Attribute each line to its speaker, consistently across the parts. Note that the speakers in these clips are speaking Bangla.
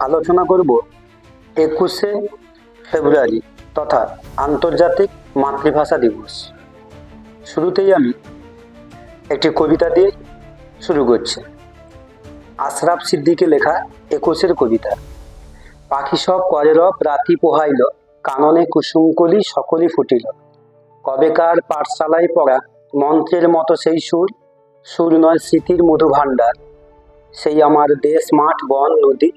Speaker 1: আলোচনা করব একুশে ফেব্রুয়ারি তথা আন্তর্জাতিক মাতৃভাষা দিবস। শুরুতেই আমি একটি কবিতা দিয়ে শুরু করছি। আশরাফ সিদ্দিকে লেখা একুশের কবিতা। পাখি সব করে রব, রাতি পোহাইল, কাননে কুসুমকলি সকলই ফুটিল। কবেকার পাঠশালায় পড়া মন্ত্রের মতো সেই সুর সুর নয় স্মৃতির মধু ভাণ্ডার সেই আমার দেশ, মাঠ, বন, নদী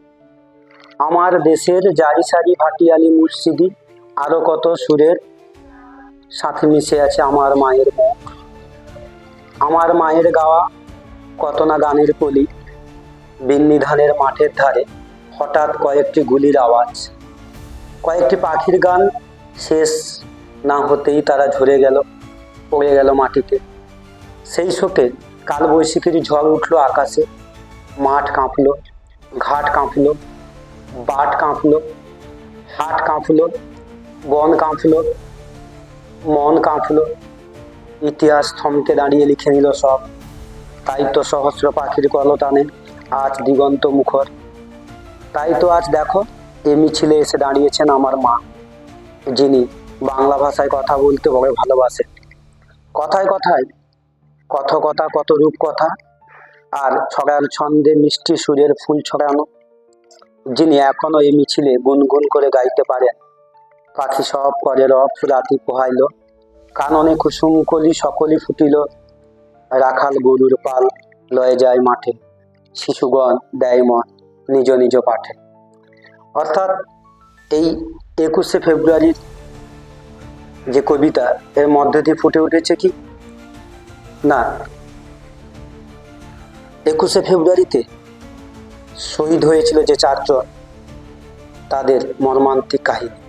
Speaker 1: আমার দেশের জারি সারি ভাটিয়ালি মুর্শিদি আরও কত সুরের সাথে মিশে আছে আমার মায়ের মুখ। আমার মায়ের গাওয়া কত না গানের কলি বিন্নি ধানের মাঠের ধারে হঠাৎ কয়েকটি গুলির আওয়াজ। কয়েকটি পাখির গান শেষ না হতেই তারা ঝরে গেল, পড়ে গেল মাটিতে। সেই শোকে কালবৈশাখীর ঝড় উঠল আকাশে, মাঠ কাঁপল, ঘাট কাঁপলো বাট কাঁপলো হাট কাঁপলো বন কাঁপলো মন কাঁপলো ইতিহাস থমকে দাঁড়িয়ে লিখে নিল সব। তাই তো সহস্র পাখির কলতানে আজ দিগন্ত মুখর। তাই তো আজ দেখো, এ মিছিলে এসে দাঁড়িয়েছেন আমার মা, যিনি বাংলা ভাষায় কথা বলতে বড় ভালোবাসেন। কথায় কথায় কথ কথা কত রূপ কথা আর ছড়ার ছন্দে মিষ্টি সুরের ফুল ছড়ানো যিনি এখনও এই মিছিলে গুনগুন করে গাইতে পারেন। পাখি সব করে রব রাতি পোহাইল। কাননে কুসুম কলি সকলই ফুটিল। রাখাল গরুর পাল লয়ে যায় মাঠে। শিশুগণ দেয় মন নিজ নিজ পাঠে। অর্থাৎ এই একুশে ফেব্রুয়ারির যে কবিতা, এর মধ্যে দিয়ে ফুটে উঠেছে কি? না। একুশে ফেব্রুয়ারিতে শহীদ হয়েছিল যে চারজন, তাদের মর্মান্তিক কাহিনী।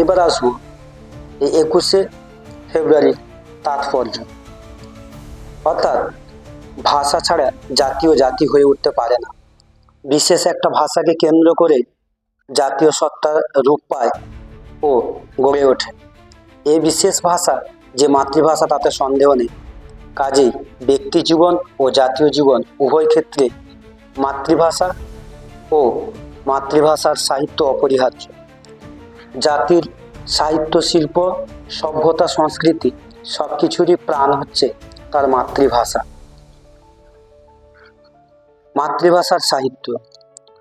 Speaker 1: এবার আসব এই একুশে ফেব্রুয়ারির তাৎপর্য। অর্থাৎ ভাষা ছাড়া জাতীয় জাতি হয়ে উঠতে পারে না। বিশেষ একটা ভাষাকে কেন্দ্র করে জাতীয় সত্তার রূপ পায় ও গড়ে ওঠে। এই বিশেষ ভাষা যে মাতৃভাষা, তাতে সন্দেহ নেই। কাজেই ব্যক্তি জীবন ও জাতীয় জীবন উভয় ক্ষেত্রে মাতৃভাষা ও মাতৃভাষার সাহিত্য অপরিহার্য। জাতির সাহিত্য শিল্প, সভ্যতা, সংস্কৃতি সব কিছুরই প্রাণ হচ্ছে তার মাতৃভাষা। মাতৃভাষার সাহিত্য,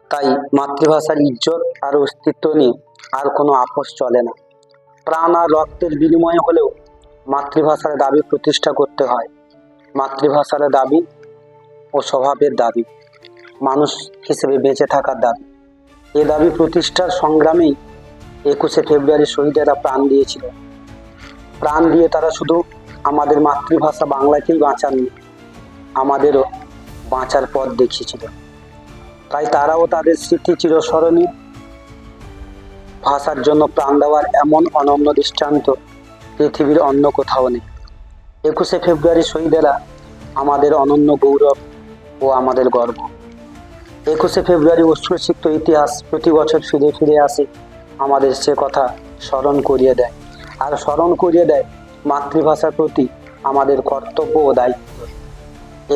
Speaker 1: তাই মাতৃভাষার ইজ্জত আর অস্তিত্ব নিয়ে আর কোনো আপোষ চলে না। প্রাণ আর রক্তের বিনিময়ে হলেও মাতৃভাষার দাবি প্রতিষ্ঠা করতে হয়। মাতৃভাষার দাবি ও স্বভাবের দাবি। মানুষ হিসেবে বেঁচে থাকার দাবি। এ দাবি প্রতিষ্ঠার সংগ্রামেই একুশে ফেব্রুয়ারি শহীদেরা প্রাণ দিয়েছিল। প্রাণ দিয়ে তারা শুধু আমাদের মাতৃভাষা বাংলাকেই বাঁচাননি, আমাদেরও বাঁচার পথ দেখিয়েছিল। তাই তারাও তাদের স্মৃতি চিরস্মরণীয়। ভাষার জন্য প্রাণ দেওয়ার এমন অনন্য দৃষ্টান্ত পৃথিবীর অন্য কোথাও নেই। একুশে ফেব্রুয়ারি শহীদেরা আমাদের অনন্য গৌরব ও আমাদের গর্ব। একুশে ফেব্রুয়ারি অশ্রুসিক্ত ইতিহাস প্রতি বছর ফিরে ফিরে আসে, আমাদের সে কথা স্মরণ করিয়ে দেয়। আর স্মরণ করিয়ে দেয় মাতৃভাষার প্রতি আমাদের কর্তব্য ও দায়িত্ব।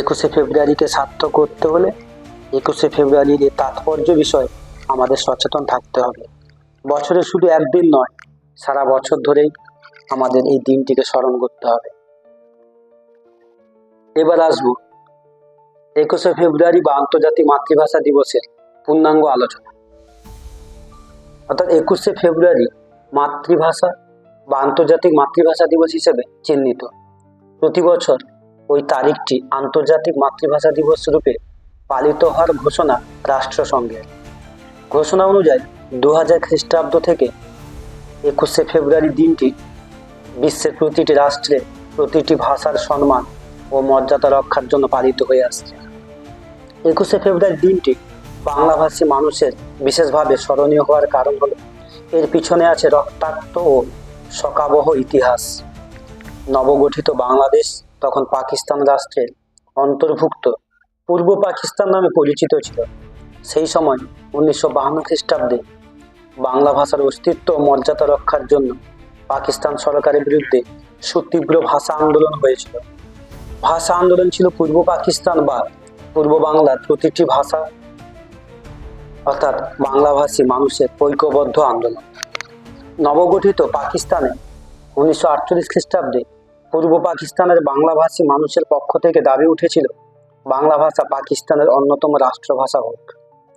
Speaker 1: একুশে ফেব্রুয়ারিকে সার্থক করতে হলে একুশে ফেব্রুয়ারির তাৎপর্য বিষয়ে আমাদের সচেতন থাকতে হবে। বছরে শুধু একদিন নয়, সারা বছর ধরেই আমাদের এই দিনটিকে স্মরণ করতে হবে। এবার আসব একুশে ফেব্রুয়ারি বা আন্তর্জাতিক মাতৃভাষা দিবসের পূর্ণাঙ্গ আলোচনা। অর্থাৎ একুশে ফেব্রুয়ারি মাতৃভাষা বা আন্তর্জাতিক মাতৃভাষা দিবস হিসেবে চিহ্নিত। প্রতি বছর ওই তারিখটি আন্তর্জাতিক মাতৃভাষা দিবস রূপে পালিত হওয়ার ঘোষণা রাষ্ট্রসংঘের। ঘোষণা অনুযায়ী দু হাজার খ্রিস্টাব্দ থেকে একুশে ফেব্রুয়ারি দিনটি বিশ্বের প্রতিটি রাষ্ট্রে প্রতিটি ভাষার সম্মান ও মর্যাদা রক্ষার জন্য পালিত হয়ে আসছে। একুশে ফেব্রুয়ারি দিনটি বাংলাভাষী মানুষের বিশেষভাবে স্মরণীয় হওয়ার কারণ হলো, এর পিছনে আছে রক্তাক্ত ও শকাবহ ইতিহাস। নবগঠিত বাংলাদেশ, তখন পাকিস্তান রাষ্ট্রের অন্তর্ভুক্ত, পূর্ব পাকিস্তান নামে পরিচিত ছিল। সেই সময় উনিশশো বাহান্ন খ্রিস্টাব্দে বাংলা ভাষার অস্তিত্ব ও মর্যাদা রক্ষার জন্য পাকিস্তান সরকারের বিরুদ্ধে সুতীব্র ভাষা আন্দোলন হয়েছিল। ভাষা আন্দোলন ছিল পূর্ব পাকিস্তান বা পূর্ব বাংলার প্রতিটি ভাষা অর্থাৎ বাংলাভাষী মানুষের ঐক্যবদ্ধ আন্দোলন। নবগঠিত পাকিস্তানে উনিশশো আটচল্লিশ খ্রিস্টাব্দে পূর্ব পাকিস্তানের বাংলাভাষী মানুষের পক্ষ থেকে দাবি উঠেছিল, বাংলা ভাষা পাকিস্তানের অন্যতম রাষ্ট্রভাষা হোক।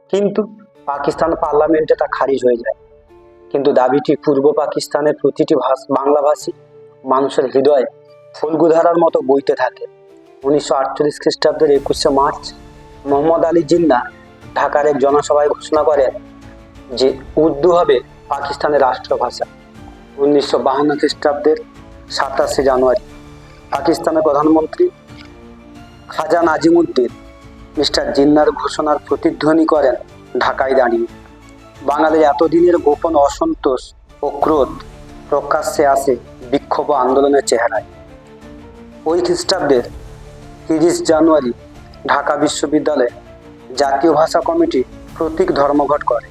Speaker 1: কিন্তু পাকিস্তান পার্লামেন্টে তা খারিজ হয়ে যায়। কিন্তু দাবিটি পূর্ব পাকিস্তানের প্রতিটি ভাষা, বাংলাভাষী মানুষের হৃদয়ে ফুলগুধারার মতো বইতে থাকে। উনিশশো আটচল্লিশ খ্রিস্টাব্দের একুশে মার্চ মোহাম্মদ আলী জিন্না ঢাকার এক জনসভায় ঘোষণা করেন যে উর্দু হবে পাকিস্তানের রাষ্ট্রভাষা। উনিশশো বাহান্ন খ্রিস্টাব্দের সাতাশে জানুয়ারি পাকিস্তানের প্রধানমন্ত্রী খাজা নাজিমুদ্দিন মিস্টার জিন্নার ঘোষণার প্রতিধ্বনি করেন ঢাকায় দাঁড়িয়ে। বাঙালির এতদিনের গোপন অসন্তোষ ও ক্রোধ প্রকাশ্যে আসে বিক্ষোভ আন্দোলনের চেহারায়। ওই খ্রিস্টাব্দের তিরিশ জানুয়ারি ঢাকা বিশ্ববিদ্যালয়ে জাতীয় ভাষা কমিটি প্রতীক ধর্মঘট করে।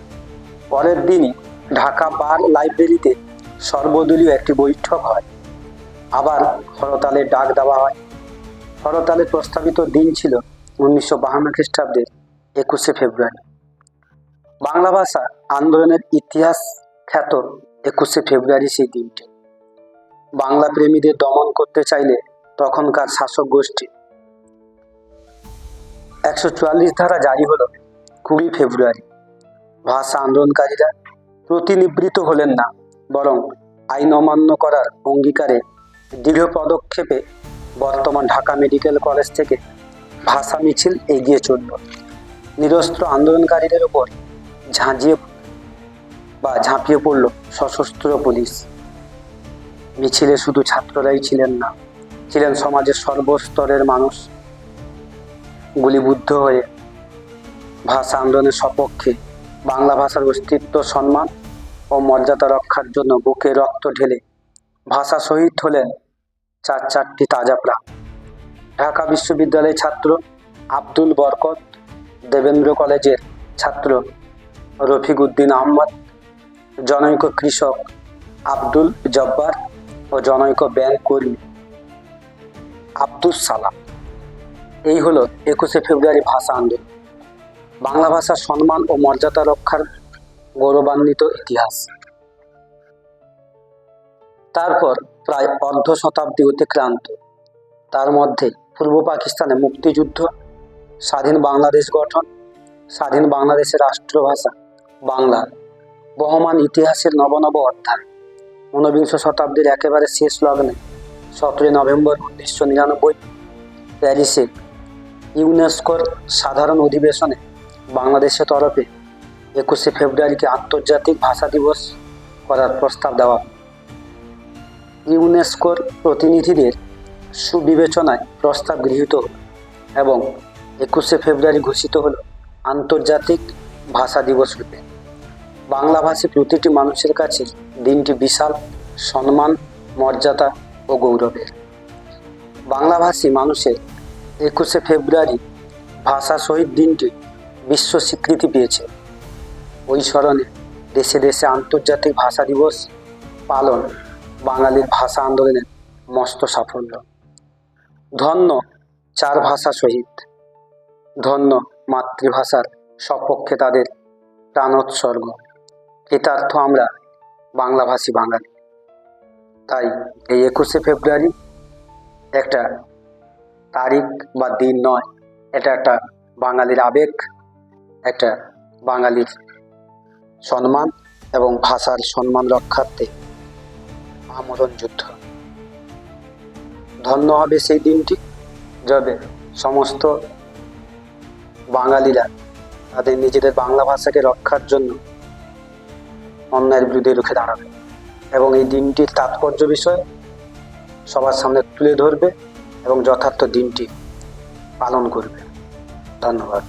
Speaker 1: পরের দিনই ঢাকা বার লাইব্রেরিতে সর্বদলীয় একটি বৈঠক হয়। আবার হরতালে ডাক দেওয়া হয়। হরতালের প্রস্তাবিত দিন ছিল উনিশশো বাহান্ন খ্রিস্টাব্দের একুশে ফেব্রুয়ারি। বাংলা ভাষা আন্দোলনের ইতিহাস খ্যাত একুশে ফেব্রুয়ারি সেই দিনটি। বাংলা প্রেমীদের দমন করতে চাইলে তখনকার শাসক গোষ্ঠী একশো চুয়াল্লিশ ধারা জারি হলো কুড়ি ফেব্রুয়ারি। ভাষা আন্দোলনকারীরা প্রতিনিবৃত হলেন না, বরং আইন অমান্য করার অঙ্গীকারে দৃঢ় পদক্ষেপে বর্তমান ঢাকা মেডিকেল কলেজ থেকে ভাষা মিছিল এগিয়ে চলল। নিরস্ত্র আন্দোলনকারীদের ওপর ঝাঁঝিয়ে বা ঝাঁপিয়ে পড়ল সশস্ত্র পুলিশ। মিছিলে শুধু ছাত্ররাই ছিলেন না, ছিলেন সমাজের সর্বস্তরের মানুষ। গুলিবুদ্ধ হয়ে ভাষা আন্দোলনের সপক্ষে বাংলা ভাষার অস্তিত্ব, সম্মান ও মর্যাদা রক্ষার জন্য বুকে রক্ত ঢেলে ভাষা শহীদ হলেন চার চারটি তাজা প্রাণ। ঢাকা বিশ্ববিদ্যালয়ের ছাত্র আব্দুল বরকত, দেবেন্দ্র কলেজের ছাত্র রফিক উদ্দিন আহমদ, জনৈক কৃষক আব্দুল জব্বার ও জনৈক ব্যাংক কর্মী আব্দুস সালাম। এই হলো একুশে ফেব্রুয়ারি ভাষা আন্দোলন। বাংলা ভাষার সম্মান ও মর্যাদা রক্ষার গৌরবান্বিত ইতিহাস। তারপর প্রায় অর্ধ শতাব্দী অতিক্রান্ত। তার মধ্যে পূর্ব পাকিস্তানে মুক্তিযুদ্ধ, স্বাধীন বাংলাদেশ গঠন, স্বাধীন বাংলাদেশের রাষ্ট্রভাষা, বাংলা, বহমান ইতিহাসের নবনব অধ্যায়। ঊনবিংশ শতাব্দীর একেবারে শেষ লগ্নে সতেরোই নভেম্বর উনিশশো নিরানব্বই, প্যারিসে ইউনেস্কোর সাধারণ অধিবেশনে বাংলাদেশের তরফে একুশে ফেব্রুয়ারিকে আন্তর্জাতিক ভাষা দিবস করার প্রস্তাব দেওয়া ইউনেস্কোর প্রতিনিধিদের সুবিবেচনায় প্রস্তাব গৃহীত এবং একুশে ফেব্রুয়ারি ঘোষিত হল আন্তর্জাতিক ভাষা দিবস রূপে। বাংলাভাষী প্রতিটি মানুষের কাছে দিনটি বিশাল সম্মান, মর্যাদা ও গৌরবের। বাংলাভাষী মানুষের একুশে ফেব্রুয়ারি ভাষা শহীদ দিনটি বিশ্ব স্বীকৃতি পেয়েছে। ওই স্মরণে দেশে দেশে আন্তর্জাতিক ভাষা দিবস পালন বাঙালির ভাষা আন্দোলনের মস্ত সাফল্য। ধন্য চার ভাষা শহীদ। ধন্য মাতৃভাষার সপক্ষে তাদের প্রাণোৎসর্গ। কৃতার্থ আমরা বাংলাভাষী বাঙালি। তাই এই একুশে ফেব্রুয়ারি একটা তারিখ বা দিন নয়। এটা একটা বাঙালির আবেগ, একটা বাঙালির সম্মান এবং ভাষার সম্মান রক্ষার্থে আমরণ যুদ্ধ। ধন্য হবে সেই দিনটি যবে সমস্ত বাঙালিরা তাদের নিজেদের বাংলা ভাষাকে রক্ষার জন্য অন্যায়ের বিরুদ্ধে রুখে দাঁড়াবে এবং এই দিনটির তাৎপর্য বিষয়ে সবার সামনে তুলে ধরবে। এবং যথার্থ দিনটি পালন করবে। ধন্যবাদ।